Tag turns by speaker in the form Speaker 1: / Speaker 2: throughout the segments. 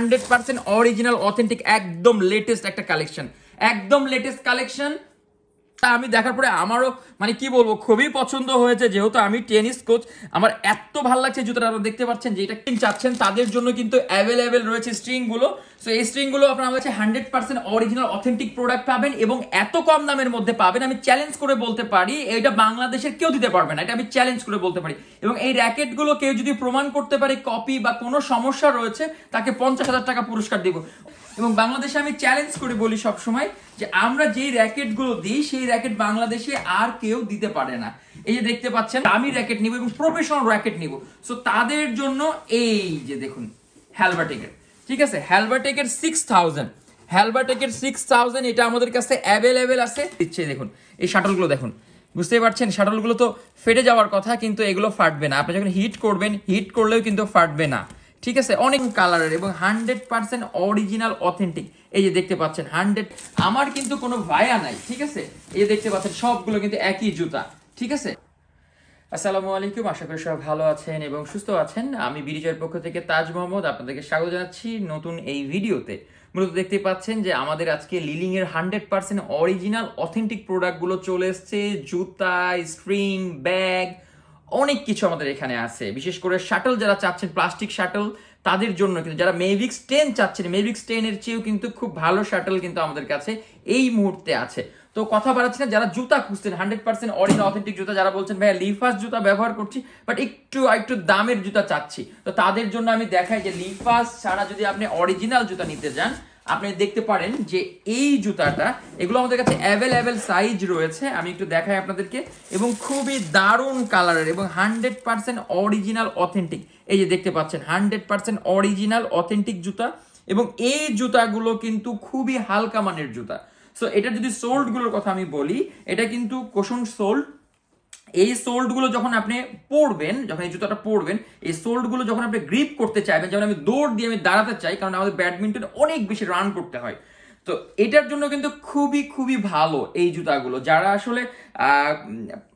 Speaker 1: Hundred percent original authentic একদম latest একটা collection একদম লেটেস্ট কালেকশন তা আমি দেখার পরে আমারও মানে কি বলব, খুবই পছন্দ হয়েছে। যেহেতু আমি টেনিস কোচ, আমার এত ভালো লাগছে জুতোটা, আপনারা দেখতে পাচ্ছেন যে এটা কিন চাচ্ছেন, তাদের জন্য কিন্তু অ্যাভেলেবেল রয়েছে স্ট্রিংগুলো সো এই স্ট্রিংগুলো আপনারা কাছে hundred percent original authentic product পাবেন এবং এত কম দামের মধ্যে পাবেন। আমি চ্যালেঞ্জ করে বলতে পারি এটা বাংলাদেশের কেউ দিতে পারবে না, এটা আমি চ্যালেঞ্জ করে বলতে পারি। এবং এই র্যাকেটগুলো কেউ যদি প্রমাণ করতে পারে কপি বা কোনো সমস্যা রয়েছে, তাকে পঞ্চাশ হাজার টাকা পুরস্কার দিব। এবং বাংলাদেশে আমি চ্যালেঞ্জ করে বলি সব সময় যে আমরা যেই র্যাকেটগুলো দিই, সেই র্যাকেট বাংলাদেশে আর কেউ দিতে পারে না। এই যে দেখতে পাচ্ছেন, আমি র্যাকেট নিব এবং প্রফেশনাল র্যাকেট নিব। সো তাদের জন্য এই যে দেখুন হ্যালবাটেকের ঠিক আছে? হ্যালবাটেকের সিক্স থাউজেন্ড হ্যালবাটেকের সিক্স থাউজেন্ড এটা আমাদের কাছে অ্যাভেলেবেল আছে। দিচ্ছে, দেখুন, এই শাটলগুলো দেখুন। বুঝতেই পারছেন? শাটলগুলো তো ফেটে যাওয়ার কথা, কিন্তু এগুলো ফাটবে না। আপনি যখন হিট করবেন হিট করলেও কিন্তু ফাটবে না। ঠিক আছে? অনেক কালারের এবং হান্ড্রেড পার্সেন্ট অরিজিনাল, অথেন্টিক। এই যে দেখতে পাচ্ছেন, হান্ড্রেড আমার কিন্তু কোনো ভায়া নাই, ঠিক আছে? এই দেখতে পাচ্ছেন, সবগুলো কিন্তু একই জুতা, ঠিক আছে? আসসালামু আলাইকুম, আশা করি সবাই ভালো আছেন এবং সুস্থ আছেন। আমি বিরিজয়ের পক্ষ থেকে তাজ মোহাম্মদ, আপনাদেরকে স্বাগত জানাচ্ছি নতুন এই ভিডিওতে। মূলত দেখতে পাচ্ছেন যে আমাদের আজকে লিলিং এর হান্ড্রেড পার্সেন্ট অরিজিনাল, অথেন্টিক প্রোডাক্টগুলো চলে এসছে, জুতা স্ট্রিং ব্যাগ অনেক কিছু আমাদের এখানে আছে। বিশেষ করে শাটল যারা চাচ্ছেন, প্লাস্টিক শাটল, তাদের জন্য কিন্তু, যারা মেভিক্স টেন চাচ্ছেন মেভিক্স টেনের চেয়েও কিন্তু খুব ভালো শাটল কিন্তু আমাদের কাছে এই মুহূর্তে আছে। তো কথা বাড়াচ্ছি না, যারা জুতা খুঁজছেন হান্ড্রেড পার্সেন্ট অরিজিনাল অথেন্টিক জুতা, যারা বলছেন, ভাইয়া লিফাস জুতা ব্যবহার করছি বাট একটু একটু দামের জুতা চাচ্ছি। তো তাদের জন্য আমি দেখাই যে লিফাস ছাড়া যদি আপনি অরিজিনাল জুতা নিতে যান আপনি দেখতে পারেন যে এই জুতাটা, এগুলো আমাদের কাছে অ্যাভেলেবেল সাইজ রয়েছে। আমি একটু দেখাই আপনাদেরকে। এবং খুবই দারুণ কালারের এবং হান্ড্রেড পার্সেন্ট অরিজিনাল অথেন্টিক এই যে দেখতে পাচ্ছেন হান্ড্রেড পার্সেন্ট অরিজিনাল অথেন্টিক জুতা। এবং এই জুতাগুলো কিন্তু খুবই হালকা মানের জুতা। সো এটা যদি সোল্ডগুলোর কথা আমি বলি, এটা কিন্তু কোশন সোল্ড এই সোল্ডগুলো যখন আপনি পরবেন যখন এই জুতাটা পরবেন এই সোল্ডগুলো যখন আপনি গ্রিপ করতে চাইবেন, যেমন আমি দৌড় দিয়ে আমি দাঁড়াতে চাই, কারণ আমাদের ব্যাডমিন্টন অনেক বেশি রান করতে হয়। তো এটার জন্য কিন্তু খুবই খুবই ভালো এই জুতাগুলো। যারা আসলে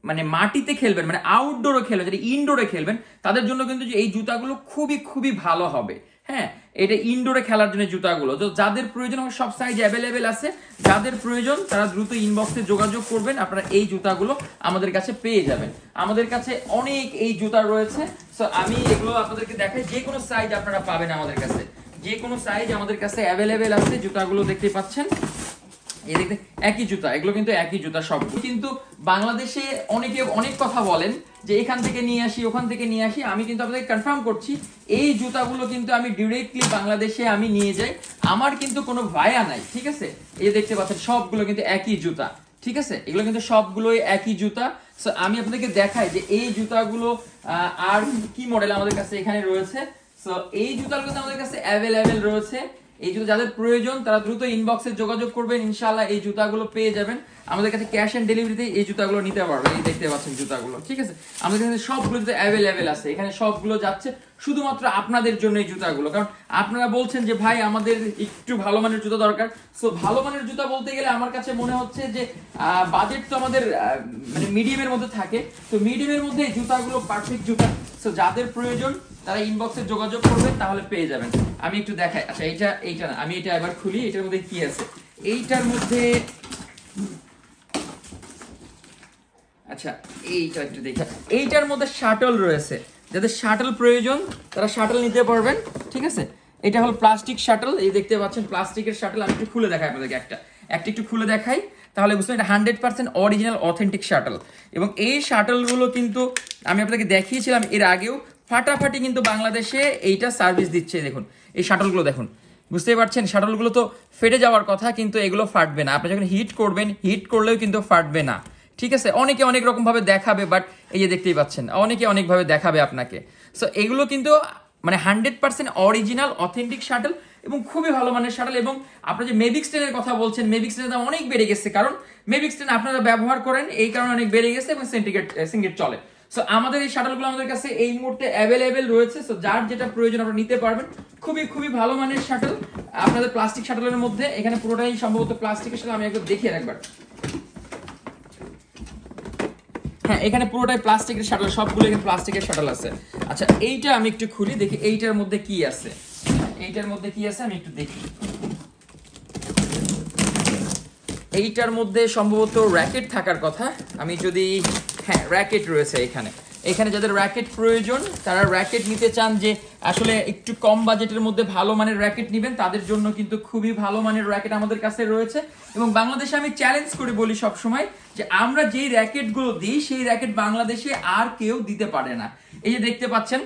Speaker 1: মানে মাটিতে খেলবেন মানে আউটডোরে খেলবেন, যারা ইনডোরে খেলবেন, তাদের জন্য কিন্তু এই জুতাগুলো খুবই খুবই ভালো হবে। হ্যাঁ এটা ইনডোরে খেলার জন্য জুতাগুলো। তো যাদের প্রয়োজন, আমার সব সাইজ অ্যাভেলেবেল আছে। যাদের প্রয়োজন, তারা দ্রুত ইনবক্সে যোগাযোগ করবেন। আপনারা এই জুতাগুলো আমাদের কাছে পেয়ে যাবেন। আমাদের কাছে অনেক এই জুতা রয়েছে। সো আমি এগুলো আপনাদেরকে দেখাই। যে কোনো সাইজ আপনারা পাবেন আমাদের কাছে। যে কোনো সাইজ আমাদের কাছে অ্যাভেলেবেল আছে। জুতাগুলো দেখতে পাচ্ছেন। এই দেখতে, একই জুতা। এগুলো কিন্তু একই জুতা সব কিন্তু বাংলাদেশে অনেকে অনেক কথা বলেন। যে এখান থেকে নিয়ে আসি, ওখান থেকে নিয়ে আসি, আমি কিন্তু আপনাদের কনফার্ম করছি, এই জুতাগুলো কিন্তু আমি ডিরেক্টলি বাংলাদেশে আমি নিয়ে যাই। আমার কিন্তু কোনো ভায়া নাই, ঠিক আছে? এই দেখতে পাচ্ছেন, সবগুলো কিন্তু একই জুতা, ঠিক আছে? এগুলো কিন্তু সবগুলোই একই জুতা। সো আমি আপনাদেরকে দেখাই যে এই জুতাগুলো আর কি মডেল আমাদের কাছে এখানে রয়েছে। সো এই জুতাগুলো আমাদের কাছে অ্যাভেলেবেল রয়েছে। এই জুতো যাদের প্রয়োজন, তারা দ্রুত ইনবক্সে যোগাযোগ করবেন, ইনশাআল্লাহ এই জুতাগুলো পেয়ে যাবেন। আমাদের কাছে ক্যাশ অন ডেলিভারিতে এই জুতাগুলো নিতে পারবেন, এই দেখতে পাচ্ছেন জুতাগুলো, ঠিক আছে? আমাদের কাছে সবগুলো জুতো অ্যাভেলেবেল আছে, এখানে সবগুলো যাচ্ছে, শুধুমাত্র আপনাদের জন্য এই জুতাগুলো। কারণ আপনারা বলছেন যে, ভাই, আমাদের একটু ভালো মানের জুতা দরকার। সো ভালো মানের জুতা বলতে গেলে আমার কাছে মনে হচ্ছে যে বাজেট তো আমাদের মানে মিডিয়ামের মধ্যে থাকে। তো মিডিয়ামের মধ্যে এই জুতাগুলো পারফেক্ট জুতা। সো যাদের প্রয়োজন তারা ইনবক্সে যোগাযোগ করবেন তাহলে পেয়ে যাবেন। আমি একটু দেখাই। আচ্ছা এইটা এইটা না। আমি এটা এবার খুলি, এটার মধ্যে কি আছে? এইটার মধ্যে আচ্ছা এইটা একটু দেখি। এইটার মধ্যে শাটল রয়েছে। যাদের শাটল প্রয়োজন, তারা শাটল নিতে পারবেন, ঠিক আছে? এটা হলো প্লাস্টিক শাটল। এই দেখতে পাচ্ছেন, প্লাস্টিকের শাটল। আমি একটু খুলে দেখাই আপনাদেরকে একটা। একটা একটু খুলে দেখাই, তাহলে বুঝতে এটা hundred percent original authentic shuttle. এবং এই শাটলগুলো কিন্তু আমি আপনাকে দেখিয়েছিলাম এর আগেও। ফাটাফাটি কিন্তু বাংলাদেশে এইটা সার্ভিস দিচ্ছে, দেখুন। এই শাটলগুলো দেখুন। বুঝতেই পারছেন? শাটলগুলো তো ফেটে যাওয়ার কথা, কিন্তু এগুলো ফাটবে না। আপনি যখন হিট করবেন হিট করলেও কিন্তু ফাটবে না। ঠিক আছে? অনেকে অনেক রকম ভাবে দেখাবে বাট এই যে দেখতেই পাচ্ছেন, অনেকে অনেকভাবে দেখাবে আপনাকে। সো এগুলো কিন্তু মানে hundred percent original authentic shuttle এবং খুবই ভালো মানের শাটল এবং আপনারা যে মেভিক্স টেনের কথা বলছেন মেভিক্স টেনের দাম অনেক বেড়ে গেছে। কারণ মেভিক্স টেন আপনারা ব্যবহার করেন, এই কারণে অনেক বেড়ে গেছে এবং সিন্ডিকেট সিঙ্গেট চলে। সো আমাদের এই শাটলগুলো আমাদের কাছে এই মুহূর্তে অ্যাভেলেবেল রয়েছে। সো যার যেটা প্রয়োজন আপনারা নিতে পারবেন। খুবই খুবই ভালো মানের শাটল। আপনাদের প্লাস্টিক শাটলের মধ্যে এখানে পুরোটাই সম্ভবত প্লাস্টিকের শাটল আমি একবার দেখিয়ে রাখবার। হ্যাঁ এখানে পুরোটাই প্লাস্টিকের শাটল, সবগুলো এখানে প্লাস্টিকের শাটল আছে। আচ্ছা এইটা আমি একটু খুলি, দেখি এইটার মধ্যে কি আছে। এইটার মধ্যে কি আছে আমি একটু দেখি। এইটার মধ্যে সম্ভবত র্যাকেট থাকার কথা। আমি যদি হ্যাঁ র্যাকেট রয়েছে এখানে। এখানে যাদের র্যাকেট প্রয়োজন, তারা র্যাকেট নিতে চান যে আসলে একটু কম বাজেটের মধ্যে ভালো মানের র্যাকেট নেবেন, তাদের জন্য কিন্তু খুবই ভালো মানের র্যাকেট আমাদের কাছে রয়েছে। এবং বাংলাদেশে আমি চ্যালেঞ্জ করে বলি সব সময় যে আমরা যেই র্যাকেটগুলো দিই, সেই র্যাকেট বাংলাদেশে আর কেউ দিতে পারে না। এই যে দেখতে পাচ্ছেন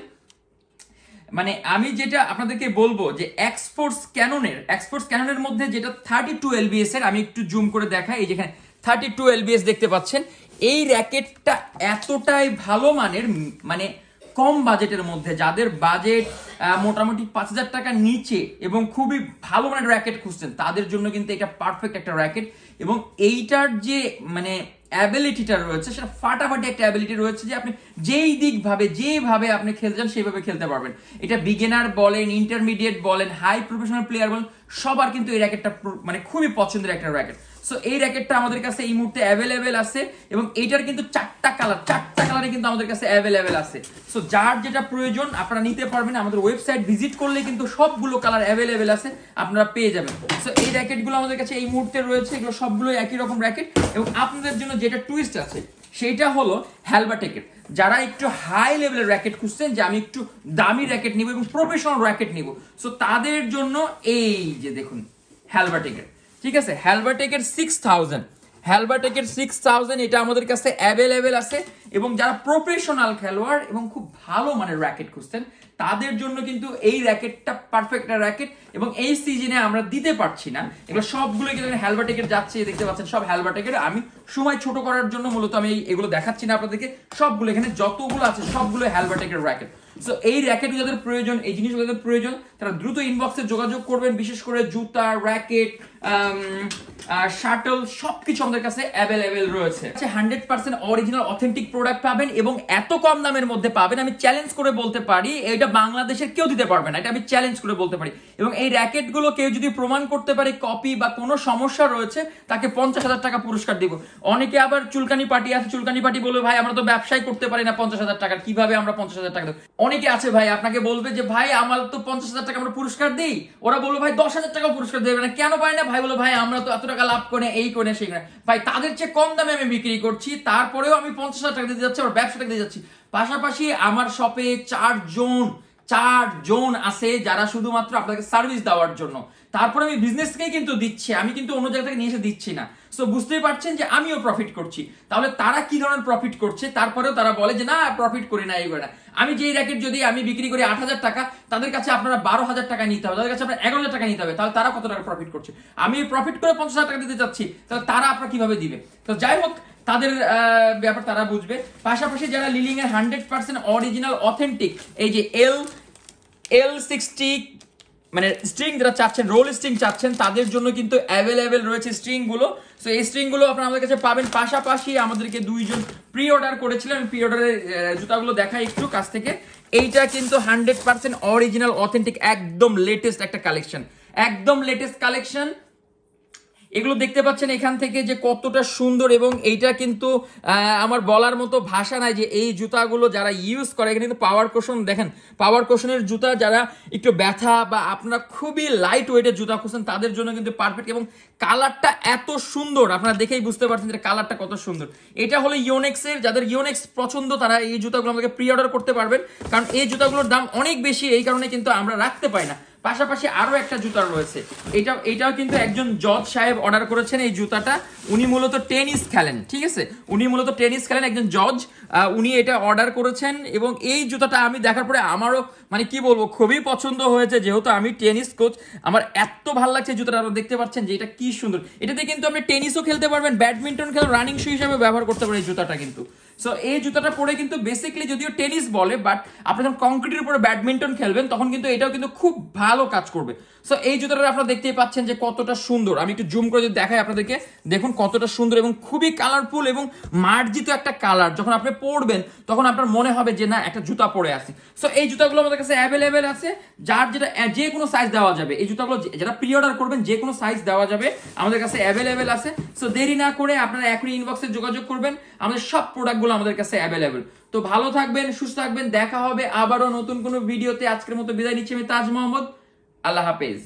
Speaker 1: মানে আমি যেটা আপনাদেরকে বলব যে এক্সপোর্টস ক্যাননের এক্সপোর্টস ক্যাননের মধ্যে যেটা থার্টি টু এলবিএস এর আমি একটু জুম করে দেখাই, এই যেখানে থার্টি টু এলবিএস দেখতে পাচ্ছেন এই র্যাকেটটা এতটাই ভালো মানের মানে কম বাজেটের মধ্যে, যাদের বাজেট মোটামুটি পাঁচ হাজার টাকার নিচে এবং খুবই ভালো মানের র্যাকেট খুঁজছেন, তাদের জন্য কিন্তু এটা পারফেক্ট একটা র্যাকেট এবং এইটার যে মানে অ্যাবিলিটিটা রয়েছে, সেটা ফাটাফাটি একটা অ্যাবিলিটি রয়েছে যে আপনি যেই দিক ভাবে, যেভাবে আপনি খেলতে চান সেইভাবে খেলতে পারবেন। এটা বিগিনার বলেন ইন্টারমিডিয়েট বলেন হাই প্রফেশনাল প্লেয়ার বলেন, সবার কিন্তু এই র্যাকেটটা মানে খুবই পছন্দের একটা র্যাকেট সো এই র্যাকেটটা আমাদের কাছে এই মুহূর্তে অ্যাভেলেবেল আছে এবং এইটার কিন্তু চারটা কালার চারটা কালারে কিন্তু আমাদের কাছে অ্যাভেলেবেল আছে। সো যার যেটা প্রয়োজন, আপনারা নিতে পারবেন। আমাদের ওয়েবসাইট ভিজিট করলে কিন্তু সবগুলো কালার অ্যাভেলেবেল আছে, আপনারা পেয়ে যাবেন। সো এই র্যাকেটগুলো আমাদের কাছে এই মুহূর্তে রয়েছে। এগুলো সবগুলো একই রকম র্যাকেট এবং আপনাদের জন্য যেটা টুইস্ট আছে, সেইটা হলো হ্যালবাটেকের যারা একটু হাই লেভেলের র্যাকেট খুঁজছেন, যে আমি একটু দামি র্যাকেট নিব এবং প্রফেশনাল র্যাকেট নিব। সো তাদের জন্য এই যে দেখুন হ্যালবাটেকের ঠিক আছে? হ্যালবাটেকের সিক্স থাউজেন্ড হ্যালবাটেকের সিক্স থাউজেন্ড এটা আমাদের কাছে অ্যাভেলেবেল আছে এবং যারা প্রফেশনাল খেলোয়াড় এবং খুব ভালো মানের র্যাকেট খুঁজছেন তাদের জন্য কিন্তু এই র্যাকেটটা পারফেক্ট র্যাকেট এবং এই সিজনে আমরা দিতে পারছি না। এগুলো সবগুলো কিন্তু হ্যালবাটেকের যাচ্ছে দেখতে পাচ্ছেন, সব হ্যালবাটেকের আমি সময় ছোট করার জন্য মূলত আমি এগুলো দেখাচ্ছি না আপনাদেরকে। সবগুলো এখানে যতগুলো আছে সবগুলো হ্যালবাটেকের র্যাকেট সো এই র্যাকেট যাদের প্রয়োজন, এই জিনিসগুলো যাদের প্রয়োজন, তারা দ্রুত ইনবক্সে যোগাযোগ করবেন, বিশেষ করে জুতা র্যাকেট শাটল সবকিছু আমাদের কাছে অ্যাভেলেবেল রয়েছে। Hundred percent original authentic product পাবেন এবং এত কম দামের মধ্যে পাবেন, আমি চ্যালেঞ্জ করে বলতে পারি, এটা বাংলাদেশের কেউ দিতে পারবে না, এটা আমি চ্যালেঞ্জ করে বলতে পারি। এবং এই র্যাকেটগুলো কেউ যদি প্রমাণ করতে পারে কপি বা কোনো সমস্যা রয়েছে, তাকে পঞ্চাশ হাজার টাকা পুরস্কার দিব। অনেকে আবার চুলকানি পার্টি আছে, চুলকানি পার্টি বলবে, ভাই, আমরা তো ব্যবসায় করতে পারি না, পঞ্চাশ হাজার টাকার, কীভাবে আমরা পঞ্চাশ হাজার টাকা দেবো? অনেকে আছে ভাই, আপনাকে বলবে যে, ভাই, আমার তো পঞ্চাশ হাজার টাকা আমরা পুরস্কার দিই। ওরা বলবে, ভাই, দশ হাজার টাকা পুরস্কার দেবে না। কেন পায় না? ভাই বলো ভাই, আমরা তো এত টাকা লাভ করে এই করে সেই করে ভাই, তাদের চেয়ে কম দামে আমি বিক্রি করছি, তারপরেও আমি পঞ্চাশ হাজার টাকা দিতে যাচ্ছি আমার ব্যবসা দিতে যাচ্ছি। পাশাপাশি আমার শপে চারজন চার জন আছে যারা শুধুমাত্র আপনাকে সার্ভিস দেওয়ার জন্য। তারপরে আমি বিজনেস থেকেই কিন্তু দিচ্ছি, আমি কিন্তু অন্য জায়গা থেকে নিয়ে এসে দিচ্ছি না। সো বুঝতেই পারছেন যে আমিও প্রফিট করছি। তাহলে তারা কি ধরনের প্রফিট করছে? তারপরেও তারা বলে যে, না প্রফিট করি না, এই করে না। আমি যেই র্যাকেট যদি আমি বিক্রি করি আট হাজার টাকা, তাদের কাছে আপনারা বারো হাজার টাকা নিতে হবে, তাদের কাছে আপনার এগারো হাজার টাকা নিতে হবে, তাহলে তারা কত টাকা প্রফিট করছে? আমি প্রফিট করে পঞ্চাশ হাজার টাকা দিতে চাচ্ছি, তাহলে তারা আপনার কীভাবে দিবে? তো যাই হোক, তাদের ব্যাপার তারা বুঝবে। পাশাপাশি যারা লিলিং এর হান্ড্রেড পার্সেন্ট অরিজিনাল অথেন্টিক এই যে এল এল সিক্সটি মানে স্ট্রিং যারা চাচ্ছেন রোল স্ট্রিং চাচ্ছেন তাদের জন্য কিন্তু অ্যাভেলেবেল রয়েছে স্ট্রিংগুলো। সো এই স্ট্রিংগুলো আপনারা আমাদের কাছে পাবেন। পাশাপাশি আমাদেরকে দুইজন প্রি অর্ডার করেছিলেন প্রি অর্ডারের জুতাগুলো দেখাই একটু কাছ থেকে। এইটা কিন্তু হান্ড্রেড পার্সেন্ট অরিজিনাল অথেন্টিক একদম লেটেস্ট একটা কালেকশন একদম লেটেস্ট কালেকশন এগুলো দেখতে পাচ্ছেন এখান থেকে যে কতটা সুন্দর এবং এইটা কিন্তু আমার বলার মতো ভাষা নাই যে এই জুতাগুলো যারা ইউজ করে, এখানে কিন্তু পাওয়ার কোশন দেখেন পাওয়ার কোশনের জুতা যারা একটু ব্যথা বা আপনারা খুবই লাইট ওয়েটের জুতা খুঁজছেন, তাদের জন্য কিন্তু পারফেক্ট এবং কালারটা এত সুন্দর, আপনারা দেখেই বুঝতে পারছেন যে কালারটা কত সুন্দর। এটা হলো ইওনেক্সের যাদের ইওনেক্স পছন্দ, তারা এই জুতাগুলো আমাকে প্রি অর্ডার করতে পারবেন, কারণ এই জুতাগুলোর দাম অনেক বেশি, এই কারণে কিন্তু আমরা রাখতে পাই না। পাশাপাশি আরও একটা জুতা রয়েছে। এটা, এটাও কিন্তু একজন জজ সাহেব অর্ডার করেছেন এই জুতাটা। উনি মূলত টেনিস খেলেন, ঠিক আছে? উনি মূলত টেনিস খেলেন একজন জজ। উনি এটা অর্ডার করেছেন এবং এই জুতাটা আমি দেখার পরে আমারও মানে কি বলব, খুবই পছন্দ হয়েছে। যেহেতু আমি টেনিস কোচ, আমার এত ভালো লাগছে জুতাটা, আপনারা দেখতে পাচ্ছেন যে এটা কি সুন্দর। এটাতে কিন্তু আপনি টেনিসও খেলতে পারবেন, ব্যাডমিন্টন খেলে রানিং শু হিসাবে ব্যবহার করতে পারেন এই জুতাটা কিন্তু। সো এই জুতাটা পরে কিন্তু বেসিক্যালি যদিও টেনিস বলে বাট আপনি যখন কংক্রিটের উপরে ব্যাডমিন্টন খেলবেন, তখন কিন্তু এটাও কিন্তু খুব ভালো কাজ করবে। সো এই জুতাটা আপনারা দেখতেই পাচ্ছেন যে কতটা সুন্দর। আমি একটু জুম করে যদি দেখাই আপনাদেরকে, দেখুন কতটা সুন্দর এবং খুবই কালারফুল এবং মার্জিত একটা কালার যখন আপনি পরবেন, তখন আপনার মনে হবে যে না, একটা জুতা পরে আছে। সো এই জুতাগুলো আমাদের কাছে অ্যাভেলেবেল আছে। যার যেটা যে কোনো সাইজ দেওয়া যাবে। এই জুতাগুলো যে- যারা প্রি অর্ডার করবেন, যে কোনো সাইজ দেওয়া যাবে, আমাদের কাছে অ্যাভেলেবেল আছে। সো দেরি না করে আপনারা এখনই ইনবক্সে যোগাযোগ করবেন। আমাদের সব প্রোডাক্টগুলো আমাদের কাছে অ্যাভেলেবেল তো ভালো থাকবেন, সুস্থ থাকবেন। দেখা হবে আবারও নতুন কোনো ভিডিওতে আজকের মতো বিদায় নিচ্ছি আমি, তাজ মোহাম্মদ। আল্লাহ হাফেজ।